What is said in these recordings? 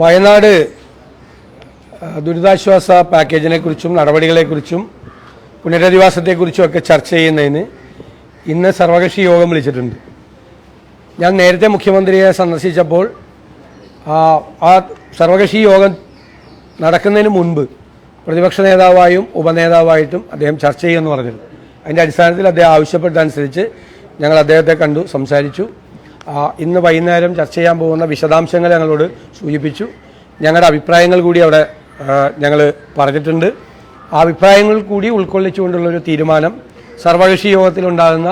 വയനാട് ദുരിതാശ്വാസ പാക്കേജിനെ കുറിച്ചും നടപടികളെക്കുറിച്ചും പുനരധിവാസത്തെക്കുറിച്ചും ഒക്കെ ചർച്ച ചെയ്യുന്നതിന് ഇന്ന് സർവകക്ഷി യോഗം വിളിച്ചിട്ടുണ്ട്. ഞാൻ നേരത്തെ മുഖ്യമന്ത്രിയെ സന്ദർശിച്ചപ്പോൾ ആ സർവകക്ഷി യോഗം നടക്കുന്നതിന് മുൻപ് പ്രതിപക്ഷ നേതാവായും ഉപനേതാവായിട്ടും അദ്ദേഹം ചർച്ച ചെയ്യുമെന്ന് പറഞ്ഞിരുന്നു. അതിന്റെ അടിസ്ഥാനത്തിൽ അദ്ദേഹം ആവശ്യപ്പെട്ടതനുസരിച്ച് ഞങ്ങൾ അദ്ദേഹത്തെ കണ്ടു സംസാരിച്ചു. ഇന്ന് വൈകുന്നേരം ചർച്ച ചെയ്യാൻ പോകുന്ന വിശദാംശങ്ങൾ ഞങ്ങളോട് സൂചിപ്പിച്ചു. ഞങ്ങളുടെ അഭിപ്രായങ്ങൾ കൂടി അവിടെ ഞങ്ങൾ പറഞ്ഞിട്ടുണ്ട്. ആ അഭിപ്രായങ്ങൾ കൂടി ഉൾക്കൊള്ളിച്ചുകൊണ്ടുള്ളൊരു തീരുമാനം സർവകക്ഷി യോഗത്തിലുണ്ടാകുന്ന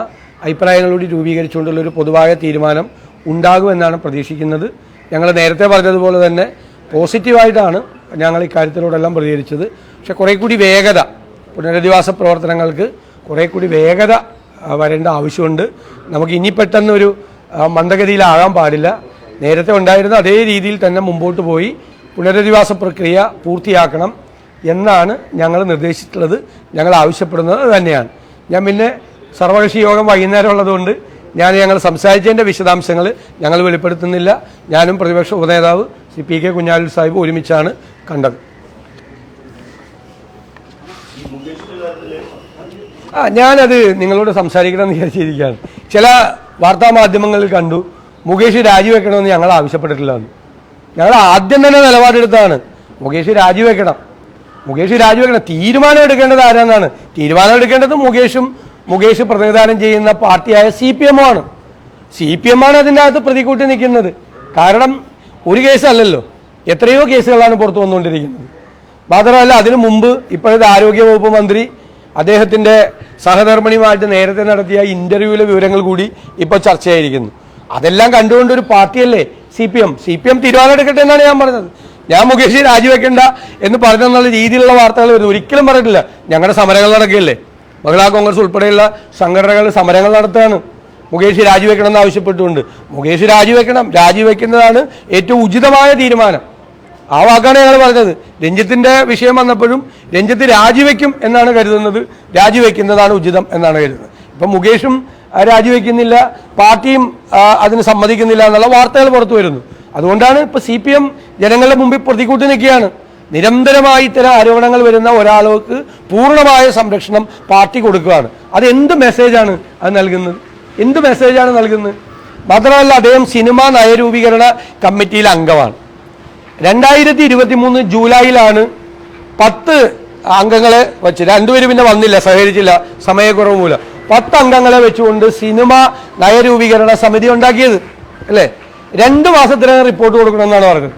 കൂടി രൂപീകരിച്ചുകൊണ്ടുള്ളൊരു പൊതുവായ തീരുമാനം ഉണ്ടാകുമെന്നാണ് പ്രതീക്ഷിക്കുന്നത്. ഞങ്ങൾ നേരത്തെ പറഞ്ഞതുപോലെ തന്നെ പോസിറ്റീവായിട്ടാണ് ഞങ്ങൾ ഇക്കാര്യത്തിലോടെല്ലാം പ്രതികരിച്ചത്. പക്ഷെ കുറേ കൂടി വേഗത പുനരധിവാസ പ്രവർത്തനങ്ങൾക്ക് കുറേ കൂടി വേഗത വരേണ്ട ആവശ്യമുണ്ട്. നമുക്ക് ഇനി പെട്ടെന്നൊരു മന്ദഗതിയിലാകാൻ പാടില്ല. നേരത്തെ ഉണ്ടായിരുന്ന അതേ രീതിയിൽ തന്നെ മുമ്പോട്ട് പോയി പുനരധിവാസ പ്രക്രിയ പൂർത്തിയാക്കണം എന്നാണ് ഞങ്ങൾ നിർദ്ദേശിച്ചിട്ടുള്ളത്. ഞങ്ങൾ ആവശ്യപ്പെടുന്നത് തന്നെയാണ്. ഞാൻ പിന്നെ സർവകക്ഷി യോഗം വൈകുന്നേരം ഉള്ളതുകൊണ്ട് ഞാൻ ഞങ്ങൾ സംസാരിച്ചതിന്റെ വിശദാംശങ്ങൾ ഞങ്ങൾ വെളിപ്പെടുത്തുന്നില്ല. ഞാനും പ്രതിപക്ഷ ഉപനേതാവ് ശ്രീ പി കെ കുഞ്ഞാലു സാഹിബ് ഒരുമിച്ചാണ് കണ്ടത്. ആ ഞാനത് നിങ്ങളോട് സംസാരിക്കണം എന്ന് വിചാരിച്ചിരിക്കുകയാണ്. ചില വാർത്താ മാധ്യമങ്ങളിൽ കണ്ടു. മുകേഷ് രാജിവെക്കണമെന്ന് ഞങ്ങൾ ആവശ്യപ്പെട്ടിട്ടില്ല ഞങ്ങൾ ആദ്യം തന്നെ നിലപാടെടുത്താണ് മുകേഷ് രാജിവെക്കണം. മുകേഷ് രാജിവെക്കണം. തീരുമാനം എടുക്കേണ്ടത് ആരാന്നാണ്? തീരുമാനം എടുക്കേണ്ടത് മുകേഷും മുകേഷ് പ്രതിനിധാനം ചെയ്യുന്ന പാർട്ടിയായ സി പി എം ആണ് സി പി എം ആണ് അതിന്റെ അകത്ത് പ്രതികൂട്ടി നിൽക്കുന്നത്. കാരണം ഒരു കേസല്ലല്ലോ. എത്രയോ കേസുകളാണ് പുറത്തു വന്നുകൊണ്ടിരിക്കുന്നത്. മാത്രമല്ല അതിനു മുമ്പ് ഇപ്പോഴത്തെ ആരോഗ്യവകുപ്പ് മന്ത്രി അദ്ദേഹത്തിന്റെ സഹധർമ്മിണിയുമായിട്ട് നേരത്തെ നടത്തിയ ഇന്റർവ്യൂവിലെ വിവരങ്ങൾ കൂടി ഇപ്പോൾ ചർച്ചയായിരിക്കുന്നു. അതെല്ലാം കണ്ടുകൊണ്ട് ഒരു പാർട്ടിയല്ലേ? C P M. C P M തീരുമാനമെടുക്കട്ടെ എന്നാണ് ഞാൻ പറഞ്ഞത്. ഞാൻ മുകേഷ് രാജിവെക്കണ്ട എന്ന് പറഞ്ഞെന്നുള്ള രീതിയിലുള്ള വാർത്തകൾ വരുന്നു. ഒരിക്കലും പറഞ്ഞിട്ടില്ല. ഞങ്ങളുടെ സമരങ്ങൾ നടക്കുകയല്ലേ? മഹിളാ കോൺഗ്രസ് ഉൾപ്പെടെയുള്ള സംഘടനകൾ സമരങ്ങൾ നടത്തുകയാണ്. മുകേഷ് രാജിവെക്കണം എന്ന് ആവശ്യപ്പെട്ടുകൊണ്ട്. മുകേഷ് രാജിവെക്കണം. രാജിവെക്കുന്നതാണ് ഏറ്റവും ഉചിതമായ തീരുമാനം. ആ വാക്കാണ് ഞങ്ങൾ പറഞ്ഞത്. രഞ്ജിത്തിന്റെ വിഷയം വന്നപ്പോഴും രഞ്ജിത്ത് രാജിവെക്കും എന്നാണ് കരുതുന്നത്. രാജിവെക്കുന്നതാണ് ഉചിതം എന്നാണ് കരുതുന്നത്. ഇപ്പൊ മുകേഷും രാജിവെക്കുന്നില്ല. പാർട്ടിയും അതിന് സമ്മതിക്കുന്നില്ല എന്നുള്ള വാർത്തകൾ പുറത്തു വരുന്നു. അതുകൊണ്ടാണ് ഇപ്പൊ സി പി എം ജനങ്ങളുടെ മുമ്പിൽ പ്രതികൂട്ടി നിൽക്കുകയാണ്. നിരന്തരമായി ഇത്തരം ആരോപണങ്ങൾ വരുന്ന ഒരാൾക്ക് പൂർണമായ സംരക്ഷണം പാർട്ടി കൊടുക്കുകയാണ്. അത് എന്ത് മെസ്സേജാണ് അത് നൽകുന്നത്? എന്ത് മെസ്സേജാണ് നൽകുന്നത്? മാത്രമല്ല അദ്ദേഹം സിനിമാ നയരൂപീകരണ കമ്മിറ്റിയിലെ അംഗമാണ്. രണ്ടായിരത്തി ഇരുപത്തി മൂന്ന് ജൂലൈയിലാണ് പത്ത് അംഗങ്ങളെ വെച്ച് രണ്ടുപേരും പിന്നെ വന്നില്ല സഹകരിച്ചില്ല സമയക്കുറവ് മൂലം. പത്ത് അംഗങ്ങളെ വെച്ചുകൊണ്ട് സിനിമ നയരൂപീകരണ സമിതി ഉണ്ടാക്കിയത് അല്ലേ? രണ്ട് മാസത്തിനകം റിപ്പോർട്ട് കൊടുക്കണമെന്നാണ് പറഞ്ഞത്.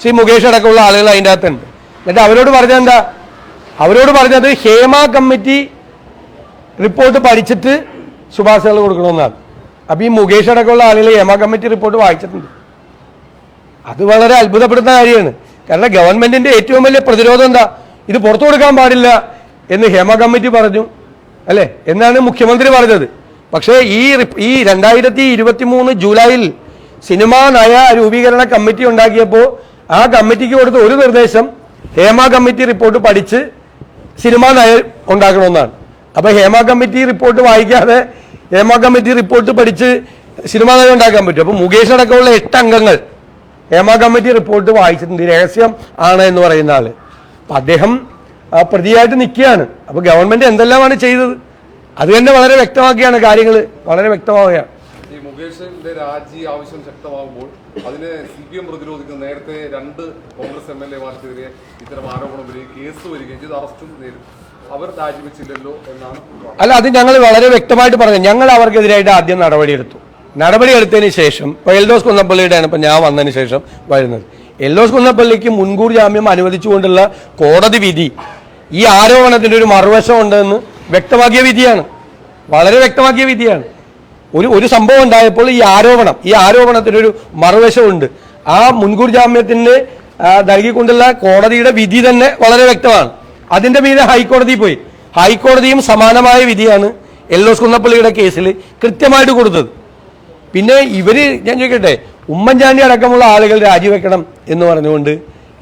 ശ്രീ മുകേഷ് അടക്കമുള്ള ആളുകൾ അതിന്റെ അകത്തുണ്ട്. എന്നിട്ട് അവരോട് പറഞ്ഞത് എന്താ? അവരോട് പറഞ്ഞത് ഹേമ കമ്മിറ്റി റിപ്പോർട്ട് പഠിച്ചിട്ട് ശുപാർശകൾ കൊടുക്കണമെന്നാണ്. അപ്പോൾ ഈ മുകേഷ് അടക്കമുള്ള ആളുകൾ ഹേമ കമ്മിറ്റി റിപ്പോർട്ട് വായിച്ചിട്ടുണ്ട്. അത് വളരെ അത്ഭുതപ്പെടുന്ന കാര്യമാണ്. കാരണം ഗവൺമെന്റിന്റെ ഏറ്റവും വലിയ പ്രതിരോധം എന്താ? ഇത് പുറത്തു കൊടുക്കാൻ പാടില്ല എന്ന് ഹേമ കമ്മിറ്റി പറഞ്ഞു. അല്ലേ? എന്നാണ് മുഖ്യമന്ത്രി പറഞ്ഞത്. പക്ഷേ ഈ ഈ രണ്ടായിരത്തി ഇരുപത്തി മൂന്ന് ജൂലൈയിൽ സിനിമാ നയ രൂപീകരണ കമ്മിറ്റി ഉണ്ടാക്കിയപ്പോൾ ആ കമ്മിറ്റിക്ക് കൊടുത്ത ഒരു നിർദ്ദേശം ഹേമ കമ്മിറ്റി റിപ്പോർട്ട് പഠിച്ച് സിനിമാ നയ ഉണ്ടാക്കണമെന്നാണ്. അപ്പൊ ഹേമ കമ്മിറ്റി റിപ്പോർട്ട് വായിക്കാതെ ഹേമ കമ്മിറ്റി റിപ്പോർട്ട് പഠിച്ച് സിനിമാ നയം ഉണ്ടാക്കാൻ പറ്റും. അപ്പൊ മുകേഷ് അടക്കമുള്ള എട്ട് അംഗങ്ങൾ ഹേമ കമ്മിറ്റി റിപ്പോർട്ട് വായിച്ചിട്ടുണ്ട്. രഹസ്യം ആണ് എന്ന് പറയുന്ന ആൾ. അപ്പൊ അദ്ദേഹം ആ, പ്രതിയായിട്ട് നിൽക്കുകയാണ്. അപ്പോൾ ഗവൺമെന്റ് എന്തെല്ലാമാണ് ചെയ്തത്? അത് തന്നെ വളരെ വ്യക്തമാക്കിയാണ് കാര്യങ്ങൾ വളരെ വ്യക്തമാവുകയാണ്. ഈ മുകേഷിന്റെ രാജി ആവശ്യം ശക്തമാകുമ്പോൾ അതിനെ സി പി എം പ്രതിരോധിക്കുന്ന നേരത്തെ രണ്ട് കോൺഗ്രസ് എം എൽ എമാർക്കെതിരെ ഇത്തരം ആരോപണം വരികയും കേസ് വരികയും ചെയ്ത്. അറസ്റ്റും നേരിടും അവർ രാജിവെച്ചില്ലല്ലോ എന്നാണ് അല്ല അത് ഞങ്ങൾ വളരെ വ്യക്തമായിട്ട് പറഞ്ഞു. ഞങ്ങൾ അവർക്കെതിരായിട്ട് ആദ്യം നടപടിയെടുത്തു. നടപടിയെടുത്തതിന് ശേഷം ഇപ്പോൾ എൽദോസ് കുന്നപ്പള്ളിയുടെയാണ് ഇപ്പൊ ഞാൻ വന്നതിന് ശേഷം വരുന്നത്. എൽദോസ് കുന്നപ്പള്ളിക്ക് മുൻകൂർ ജാമ്യം അനുവദിച്ചുകൊണ്ടുള്ള കോടതി വിധി ഈ ആരോപണത്തിന്റെ ഒരു മറുവശം ഉണ്ടെന്ന് വ്യക്തമാക്കിയ വിധിയാണ്. വളരെ വ്യക്തമാക്കിയ വിധിയാണ്. ഒരു ഒരു സംഭവം ഉണ്ടായപ്പോൾ ഈ ആരോപണം ഈ ആരോപണത്തിനൊരു മറുവശമുണ്ട്. ആ മുൻകൂർ ജാമ്യത്തിന് ആ, നൽകിക്കൊണ്ടുള്ള കോടതിയുടെ വിധി തന്നെ വളരെ വ്യക്തമാണ്. അതിന്റെ മീതെ ഹൈക്കോടതി പോയി. ഹൈക്കോടതിയും സമാനമായ വിധിയാണ് എല്ലോസ് കുന്നപ്പള്ളിയുടെ കേസിൽ കൃത്യമായിട്ട് കൊടുത്തത്. പിന്നെ ഇവർ ഞാൻ ചോദിക്കട്ടെ ഉമ്മൻചാണ്ടി അടക്കമുള്ള ആളുകൾ രാജിവെക്കണം എന്ന് പറഞ്ഞുകൊണ്ട്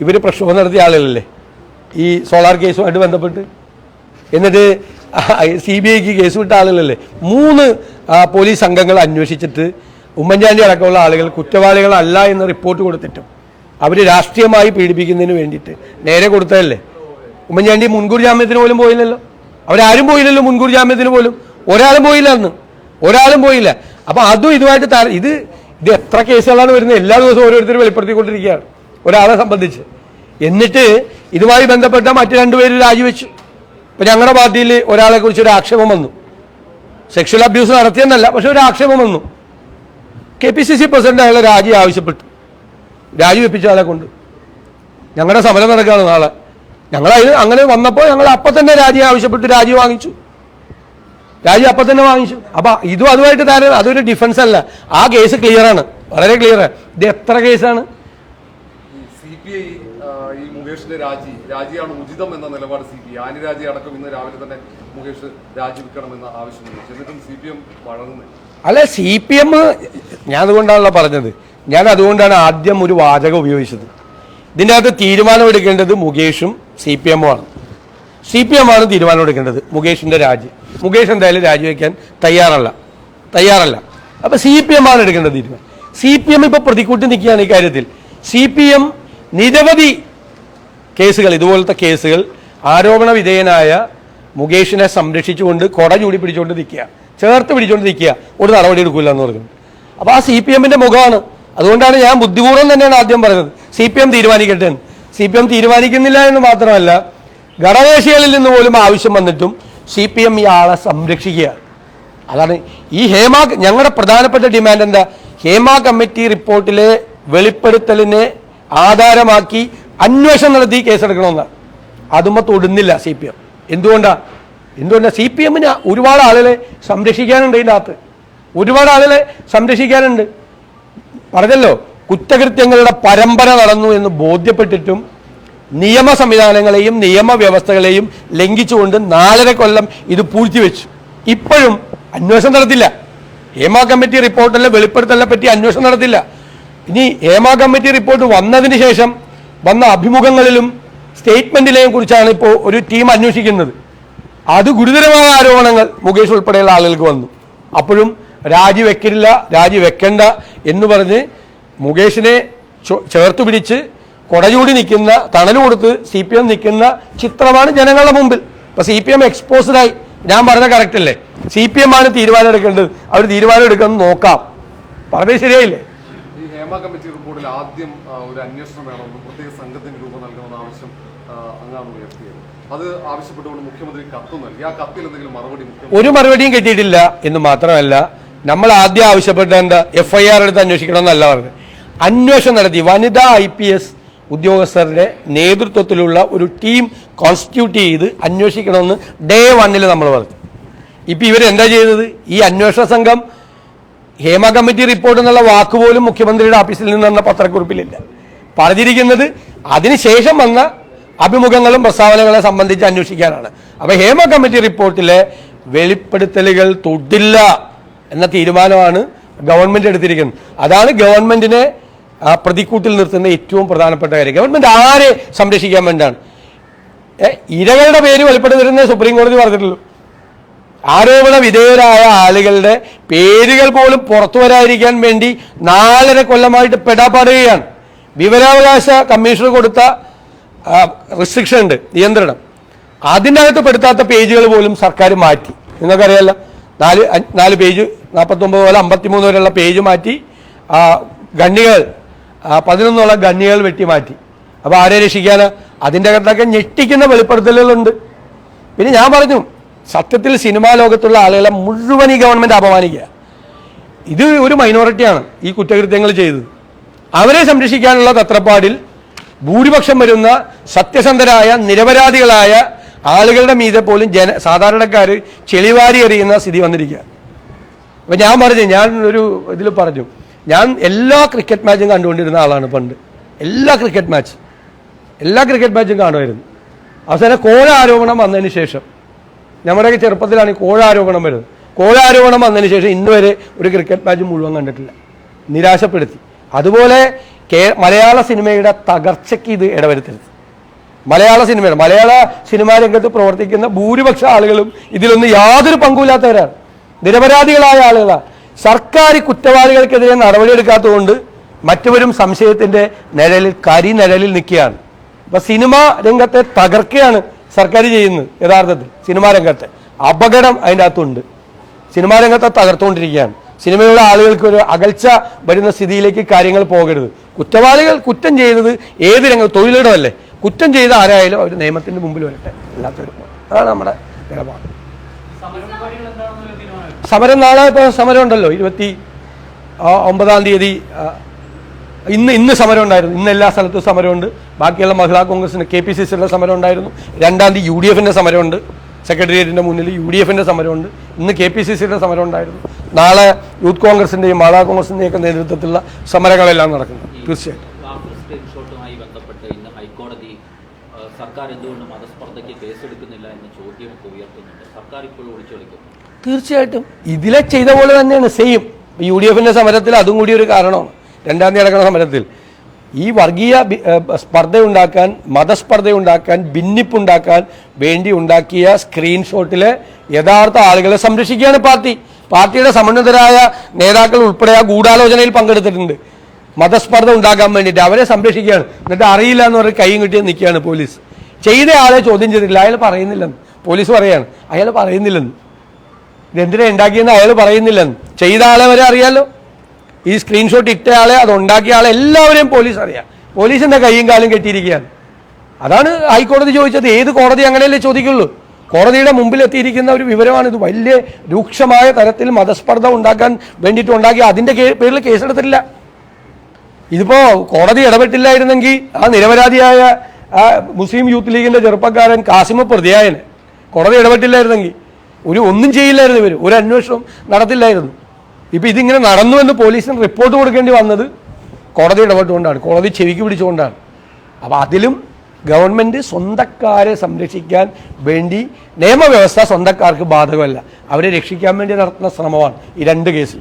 ഇവർ പ്രക്ഷോഭം നടത്തിയ ആളുകളല്ലേ? ഈ സോളാർ കേസുമായിട്ട് ബന്ധപ്പെട്ട്? എന്നിട്ട് സി ബി ഐക്ക് കേസ് വിട്ട ആളുകളല്ലേ? മൂന്ന് പോലീസ് സംഘങ്ങൾ അന്വേഷിച്ചിട്ട് ഉമ്മൻചാണ്ടി അടക്കമുള്ള ആളുകൾ കുറ്റവാളികളല്ല എന്ന് റിപ്പോർട്ട് കൊടുത്തിട്ടും അവർ രാഷ്ട്രീയമായി പീഡിപ്പിക്കുന്നതിന് വേണ്ടിയിട്ട് നേരെ കൊടുത്തതല്ലേ? ഉമ്മൻചാണ്ടി മുൻകൂർ ജാമ്യത്തിന് പോലും പോയില്ലല്ലോ. അവരാരും പോയില്ലല്ലോ മുൻകൂർ ജാമ്യത്തിന് പോലും. ഒരാളും പോയില്ല അന്ന്. ഒരാളും പോയില്ല. അപ്പൊ അതും ഇതുമായിട്ട് ഇത് ഇത് എത്ര കേസുകളാണ് വരുന്നത്? എല്ലാ ദിവസവും ഓരോരുത്തർ വെളിപ്പെടുത്തിക്കൊണ്ടിരിക്കുകയാണ്. ഒരാളെ സംബന്ധിച്ച്. എന്നിട്ട് ഇതുമായി ബന്ധപ്പെട്ട മറ്റു രണ്ടുപേര് രാജിവെച്ചു. ഇപ്പൊ ഞങ്ങളുടെ പാർട്ടിയിൽ ഒരാളെ കുറിച്ച് ഒരു ആക്ഷേപം വന്നു. സെക്ഷൽ അബ്യൂസ് നടത്തിയെന്നല്ല പക്ഷെ ഒരു ആക്ഷേപം വന്നു. K P C C president അയാളെ രാജി ആവശ്യപ്പെട്ടു. രാജി വെപ്പിച്ച ആളെ കൊണ്ട്. ഞങ്ങളുടെ സമരം നടക്കുകയാണ് നാളെ. ഞങ്ങൾ അതിന് അങ്ങനെ വന്നപ്പോൾ ഞങ്ങൾ അപ്പം തന്നെ രാജി ആവശ്യപ്പെട്ട് രാജി വാങ്ങിച്ചു. രാജി അപ്പം തന്നെ വാങ്ങിച്ചു. അപ്പൊ ഇതും അതുമായിട്ട് താരം അതൊരു ഡിഫൻസ് അല്ല. ആ കേസ് ക്ലിയർ ആണ്. വളരെ ക്ലിയർ ഇത് എത്ര കേസാണ് സി പി ഐ ഈ മുകേഷിന്റെ രാജി. രാജിയാണ് ഉചിതം എന്ന നിലപാട് സി പി ആനി രാജി അടക്കം ഇന്ന് രാവിലെ തന്നെ മുകേഷ് രാജിവെക്കണമെന്ന ആവശ്യം എന്നിട്ടും സി പി എം വളർന്നു. അല്ല സി പി എം ഞാൻ അതുകൊണ്ടാണല്ലോ പറഞ്ഞത്. ഞാൻ അതുകൊണ്ടാണ് ആദ്യം ഒരു വാചകം ഉപയോഗിച്ചത്. ഇതിന്റെ അകത്ത് തീരുമാനമെടുക്കേണ്ടത് മുകേഷും സി പി എമ്മുമാണ് സി പി എം ആണ് തീരുമാനമെടുക്കേണ്ടത് മുകേഷിന്റെ രാജി. മുകേഷ് എന്തായാലും രാജിവെക്കാൻ തയ്യാറല്ല. തയ്യാറല്ല. അപ്പൊ സി പി എം ആണ് എടുക്കേണ്ടത് തീരുമാനം. സി പി എം ഇപ്പൊ പ്രതിക്കൂട്ടി നിൽക്കുകയാണ് ഈ കാര്യത്തിൽ. സി പി എം നിരവധി കേസുകൾ ഇതുപോലത്തെ കേസുകൾ ആരോപണ വിധേയനായ മുകേഷിനെ സംരക്ഷിച്ചുകൊണ്ട് കൊട ചൂടി പിടിച്ചുകൊണ്ട് നിൽക്കുക. ചേർത്ത് പിടിച്ചുകൊണ്ട് നിൽക്കുക. ഒരു നടപടി എടുക്കില്ല എന്ന് പറഞ്ഞു. അപ്പോൾ ആ സി പി എമ്മിന്റെ മുഖമാണ്. അതുകൊണ്ടാണ് ഞാൻ ബുദ്ധിപൂർവം തന്നെയാണ് ആദ്യം പറഞ്ഞത്. സി പി എം തീരുമാനിക്കട്ടെ സി പി എം തീരുമാനിക്കുന്നില്ല എന്ന് മാത്രമല്ല ഘടകകക്ഷികളിൽ നിന്ന് പോലും ആവശ്യം വന്നിട്ടും സി പി എം ഇയാളെ സംരക്ഷിക്കുക അതാണ് ഈ ഹേമ ഞങ്ങളുടെ പ്രധാനപ്പെട്ട ഡിമാൻഡ് എന്താ? ഹേമ കമ്മിറ്റി റിപ്പോർട്ടിലെ വെളിപ്പെടുത്തലിനെ ആധാരമാക്കി അന്വേഷണം നടത്തി കേസെടുക്കണമെന്നാണ്. അതുമ്മ തൊടുന്നില്ല സി പി എം എന്തുകൊണ്ടാ? എന്തുകൊണ്ടാ? സി പി എമ്മിന് ഒരുപാട് ആളുകളെ സംരക്ഷിക്കാനുണ്ട് ഇതിന്റെ അകത്ത് ഒരുപാട് ആളുകളെ സംരക്ഷിക്കാനുണ്ട്. പറഞ്ഞല്ലോ കുറ്റകൃത്യങ്ങളുടെ പരമ്പര നടന്നു എന്ന് ബോധ്യപ്പെട്ടിട്ടും നിയമ സംവിധാനങ്ങളെയും നിയമവ്യവസ്ഥകളെയും ലംഘിച്ചുകൊണ്ട് നാലര കൊല്ലം ഇത് പൂഴ്ത്തിവെച്ചു. ഇപ്പോഴും അന്വേഷണം നടത്തില്ല. ഹേമ കമ്മിറ്റി റിപ്പോർട്ടിലെ വെളിപ്പെടുത്തലിനെ പറ്റി അന്വേഷണം നടത്തില്ല. ഇനി ഹേമ കമ്മിറ്റി റിപ്പോർട്ട് വന്നതിന് ശേഷം വന്ന അഭിമുഖങ്ങളിലും സ്റ്റേറ്റ്മെന്റിലെയും കുറിച്ചാണ് ഇപ്പോൾ ഒരു ടീം അന്വേഷിക്കുന്നത്. അത് ഗുരുതരമായ ആരോപണങ്ങൾ മുകേഷ് ഉൾപ്പെടെയുള്ള ആളുകൾക്ക് വന്നു. അപ്പോഴും രാജിവെക്കില്ല രാജിവെക്കണ്ട എന്ന് പറഞ്ഞ് മുകേഷിനെ ചേർത്തു പിടിച്ച് കൊടചൂടി നിൽക്കുന്ന തണൽ കൊടുത്ത് സി പി എം നിൽക്കുന്ന ചിത്രമാണ് ജനങ്ങളുടെ മുമ്പിൽ. ഇപ്പൊ സി പി എം എക്സ്പോസ്ഡായി ഞാൻ പറഞ്ഞ കറക്റ്റ് അല്ലേ? സി പി എം ആണ് തീരുമാനം എടുക്കേണ്ടത്. അവർ തീരുമാനം എടുക്കുന്നത് നോക്കാം. പറഞ്ഞത് ശരിയായില്ലേ? ഈ ഹേമ കമ്മിറ്റി റിപ്പോർട്ടിൽ ആദ്യം ഒരു അന്വേഷണം വേണമെന്നും പ്രത്യേക സംഘത്തിന് രൂപം നൽകണമെന്ന ആവശ്യം ആ, അങ്ങാണ് ഉയർത്തിയത്. അത് ആവശ്യപ്പെട്ടുകൊണ്ട് മുഖ്യമന്ത്രി കത്ത് നൽകി. ആ കത്തിൽ എന്തെങ്കിലും മറുപടി ഒരു മറുപടിയും കിട്ടിയിട്ടില്ല എന്ന് മാത്രമല്ല നമ്മൾ ആദ്യം ആവശ്യപ്പെട്ട എന്താ? എഫ് ഐ ആർ എടുത്ത് അന്വേഷിക്കണം എന്നല്ല പറഞ്ഞത്. അന്വേഷണം നടത്തി. വനിതാ ഐ പി എസ് ഉദ്യോഗസ്ഥരുടെ നേതൃത്വത്തിലുള്ള ഒരു ടീം കോൺസ്റ്റിറ്റ്യൂട്ട് ചെയ്ത് അന്വേഷിക്കണമെന്ന് ഡേ വണ്ണിൽ നമ്മൾ പറഞ്ഞു. ഇപ്പം ഇവരെന്താ ചെയ്തത്? ഈ അന്വേഷണ സംഘം ഹേമ കമ്മിറ്റി റിപ്പോർട്ട് എന്നുള്ള വാക്ക് പോലും മുഖ്യമന്ത്രിയുടെ ഓഫീസിൽ നിന്ന് വന്ന പത്രക്കുറിപ്പിലില്ല. പറഞ്ഞിരിക്കുന്നത് അതിനുശേഷം വന്ന അഭിമുഖങ്ങളും പ്രസ്താവനകളെ സംബന്ധിച്ച് അന്വേഷിക്കാനാണ്. അപ്പോൾ ഹേമ കമ്മിറ്റി റിപ്പോർട്ടിലെ വെളിപ്പെടുത്തലുകൾ തൊട്ടില്ല എന്ന തീരുമാനമാണ് ഗവൺമെന്റ് എടുത്തിരിക്കുന്നത്. അതാണ് ഗവൺമെന്റിനെ ആ, പ്രതിക്കൂട്ടിൽ നിർത്തുന്ന ഏറ്റവും പ്രധാനപ്പെട്ട കാര്യം. ഗവൺമെന്റ് ആരെ സംരക്ഷിക്കാൻ വേണ്ടിയാണ്? ഇരകളുടെ പേര് വെളിപ്പെടുത്തരുന്നേ സുപ്രീം കോടതി പറഞ്ഞിട്ടുള്ളൂ ആരോപണ വിധേയരായ ആളുകളുടെ പേരുകൾ പോലും പുറത്തു വരാതിരിക്കാൻ വേണ്ടി നാലര കൊല്ലമായിട്ട് പെടാപ്പാടുകയാണ് വിവരാവകാശ കമ്മീഷണർ കൊടുത്ത റെസ്ട്രിക്ഷൻ ഉണ്ട് നിയന്ത്രണം. അതിനകത്ത് പെടുത്താത്ത പേജുകൾ പോലും സർക്കാർ മാറ്റി. നിങ്ങൾക്കറിയാലോ നാല് നാല് പേജ് നാൽപ്പത്തൊമ്പത് പോലെ അമ്പത്തിമൂന്ന് വരെയുള്ള പേജ് മാറ്റി ഗണ്ണികൾ പതിനൊന്നോളം ഗണ്ണികൾ വെട്ടി മാറ്റി അപ്പോൾ ആരെ രക്ഷിക്കാൻ അതിന്റെ അകത്തൊക്കെ ഞെട്ടിക്കുന്ന വെളിപ്പെടുത്തലുകളുണ്ട്. പിന്നെ ഞാൻ പറഞ്ഞു സത്യത്തിൽ സിനിമാ ലോകത്തുള്ള ആളുകളെ മുഴുവൻ ഈ ഗവൺമെന്റ് അപമാനിക്കുക. ഇത് ഒരു മൈനോറിറ്റിയാണ് ഈ കുറ്റകൃത്യങ്ങൾ ചെയ്തത്. അവരെ സംരക്ഷിക്കാനുള്ള തത്രപ്പാടിൽ ഭൂരിപക്ഷം വരുന്ന സത്യസന്ധരായ നിരപരാധികളായ ആളുകളുടെ മീതെ പോലും ജന സാധാരണക്കാർ ചെളിവാരി എറിയുന്ന സ്ഥിതി വന്നിരിക്കുക. അപ്പൊ ഞാൻ പറഞ്ഞു ഞാൻ ഒരു ഇതിൽ പറഞ്ഞു ഞാൻ എല്ലാ ക്രിക്കറ്റ് മാച്ചും കണ്ടുകൊണ്ടിരുന്ന ആളാണ് പണ്ട്. എല്ലാ ക്രിക്കറ്റ് മാച്ച് എല്ലാ ക്രിക്കറ്റ് മാച്ചും കാണുമായിരുന്നു. അവസാനം കോഴ ആരോപണം വന്നതിന് ശേഷം. നമ്മുടെയൊക്കെ ചെറുപ്പത്തിലാണ് ഈ കോഴ ആരോപണം വരുന്നത്. കോഴ ആരോപണം വന്നതിന് ശേഷം ഇന്നുവരെ ഒരു ക്രിക്കറ്റ് മാച്ച് മുഴുവൻ കണ്ടിട്ടില്ല. നിരാശപ്പെടുത്തി. അതുപോലെ കേ മലയാള സിനിമയുടെ തകർച്ചയ്ക്ക് ഇത് ഇടവരുത്തരുത്. മലയാള സിനിമ മലയാള സിനിമാ രംഗത്ത് പ്രവർത്തിക്കുന്ന ഭൂരിപക്ഷ ആളുകളും ഇതിലൊന്നും യാതൊരു പങ്കുമില്ലാത്തവരാണ്. നിരപരാധികളായ ആളുകളാണ്. സർക്കാർ കുറ്റവാളികൾക്കെതിരെ നടപടിയെടുക്കാത്തതുകൊണ്ട് മറ്റവരും സംശയത്തിന്റെ നിഴലിൽ കരിനിഴലിൽ നിൽക്കുകയാണ്. അപ്പൊ സിനിമ രംഗത്തെ തകർക്കുകയാണ് സർക്കാർ ചെയ്യുന്നത് യഥാർത്ഥത്തിൽ സിനിമാ രംഗത്തെ. അപകടം അതിന്റെ അകത്തുണ്ട്. സിനിമാ രംഗത്തെ തകർത്തുകൊണ്ടിരിക്കുകയാണ്. സിനിമയുടെ ആളുകൾക്ക് ഒരു അകൽച്ച വരുന്ന സ്ഥിതിയിലേക്ക് കാര്യങ്ങൾ പോകരുത്. കുറ്റവാളികൾ കുറ്റം ചെയ്തത് ഏത് രംഗം തൊഴിലിടമല്ലേ? കുറ്റം ചെയ്ത ആരായാലും അവർ നിയമത്തിന്റെ മുമ്പിൽ വരട്ടെ. അല്ലാത്തൊരു അതാണ് നമ്മുടെ നിലപാട്. സമരം നാളെ ഇപ്പോൾ സമരം ഉണ്ടല്ലോ ഇരുപത്തി ഒമ്പതാം തീയതി ഇന്ന് ഇന്ന് സമരം ഉണ്ടായിരുന്നു ഇന്ന് എല്ലാ സ്ഥലത്തും സമരമുണ്ട്. ബാക്കിയുള്ള മഹിളാ കോൺഗ്രസിന് കെ പി സി സിയുടെ സമരം ഉണ്ടായിരുന്നു രണ്ടാം തീയതി യു ഡി എഫിന്റെ സമരമുണ്ട്. സെക്രട്ടേറിയറ്റിന്റെ മുന്നിൽ യു ഡി എഫിന്റെ സമരമുണ്ട്. ഇന്ന് കെ പി സി സിയുടെ സമരം ഉണ്ടായിരുന്നു നാളെ യൂത്ത് കോൺഗ്രസിന്റെയും മഹിളാ കോൺഗ്രസിന്റെയും ഒക്കെ നേതൃത്വത്തിലുള്ള സമരങ്ങളെല്ലാം നടക്കുന്നു. തീർച്ചയായിട്ടും. സർക്കാർ എന്തുകൊണ്ട് മതസ്പർദ്ധയ്ക്ക് കേസെടുക്കുന്നില്ല എന്ന ചോദ്യം ഉയർത്തുന്നുണ്ട്. സർക്കാർ ഇപ്പോഴും ഒളിച്ചൊളിക്കുന്നു. തീർച്ചയായിട്ടും ഇതിലെ ചെയ്ത പോലെ തന്നെയാണ് സെയിം യു ഡി എഫിന്റെ സമരത്തിൽ അതും കൂടി ഒരു കാരണമാണ് രണ്ടാം തീയതി നടക്കുന്ന സമരത്തിൽ ഈ വർഗീയ സ്പർദ്ധയുണ്ടാക്കാൻ മതസ്പർദ്ധയുണ്ടാക്കാൻ ഭിന്നിപ്പുണ്ടാക്കാൻ വേണ്ടി ഉണ്ടാക്കിയ സ്ക്രീൻഷോട്ടിലെ യഥാർത്ഥ ആളുകളെ സംരക്ഷിക്കുകയാണ് പാർട്ടി. പാർട്ടിയുടെ സമന്വിതരായ നേതാക്കൾ ഉൾപ്പെടെ ആ ഗൂഢാലോചനയിൽ പങ്കെടുത്തിട്ടുണ്ട്. മതസ്പർദ്ധ ഉണ്ടാക്കാൻ വേണ്ടിയിട്ട് അവരെ സംരക്ഷിക്കുകയാണ്. എന്നിട്ട് അറിയില്ല എന്ന് പറഞ്ഞ് കൈയും കിട്ടിയ നിൽക്കുകയാണ് പോലീസ്. ചെയ്ത ആളെ ചോദ്യം ചെയ്തിട്ടില്ല. അയാൾ പറയുന്നില്ലെന്ന്. പോലീസ് പറയാണ്. അയാൾ പറയുന്നില്ലെന്ന്. ഇതെന്തിനാ ഉണ്ടാക്കിയെന്ന് അയാൾ പറയുന്നില്ലെന്ന്. ചെയ്ത ആളെ വരെ അറിയാലോ. ഈ സ്ക്രീൻഷോട്ട് ഇട്ട ആളെ അത് ഉണ്ടാക്കിയ ആളെ എല്ലാവരെയും പോലീസ് അറിയാം. പോലീസിന്റെ കൈയും കാലും കെട്ടിയിരിക്കുകയാണ്. അതാണ് ഹൈക്കോടതി ചോദിച്ചത്. ഏത് കോടതി അങ്ങനെയല്ലേ ചോദിക്കുള്ളൂ. കോടതിയുടെ മുമ്പിൽ എത്തിയിരിക്കുന്ന ഒരു വിവരമാണ് ഇത്. വലിയ രൂക്ഷമായ തരത്തിൽ മതസ്പർദ്ധ ഉണ്ടാക്കാൻ വേണ്ടിയിട്ട് ഉണ്ടാക്കി അതിന്റെ കേ- പേരിൽ കേസെടുത്തിട്ടില്ല. ഇതിപ്പോ കോടതി ഇടപെട്ടില്ലായിരുന്നെങ്കിൽ ആ നിരപരാധിയായ ആ മുസ്ലിം യൂത്ത് ലീഗിന്റെ ചെറുപ്പക്കാരൻ കാസിമ പ്രതിയായന് കോടതി ഇടപെട്ടില്ലായിരുന്നെങ്കിൽ ഒരു ഒന്നും ചെയ്യില്ലായിരുന്നു ഇവർ ഒരു അന്വേഷണം നടത്തില്ലായിരുന്നു. ഇപ്പം ഇതിങ്ങനെ നടന്നു എന്ന് പോലീസിന് റിപ്പോർട്ട് കൊടുക്കേണ്ടി വന്നത് കോടതി ഇടപെട്ടുകൊണ്ടാണ്. കോടതി ചെവിക്ക് പിടിച്ചുകൊണ്ടാണ്. അപ്പോൾ അതിലും ഗവൺമെന്റ് സ്വന്തക്കാരെ സംരക്ഷിക്കാൻ വേണ്ടി നിയമവ്യവസ്ഥ സ്വന്തക്കാർക്ക് ബാധകമല്ല. അവരെ രക്ഷിക്കാൻ വേണ്ടി നടത്തുന്ന ശ്രമമാണ് ഈ രണ്ട് കേസിൽ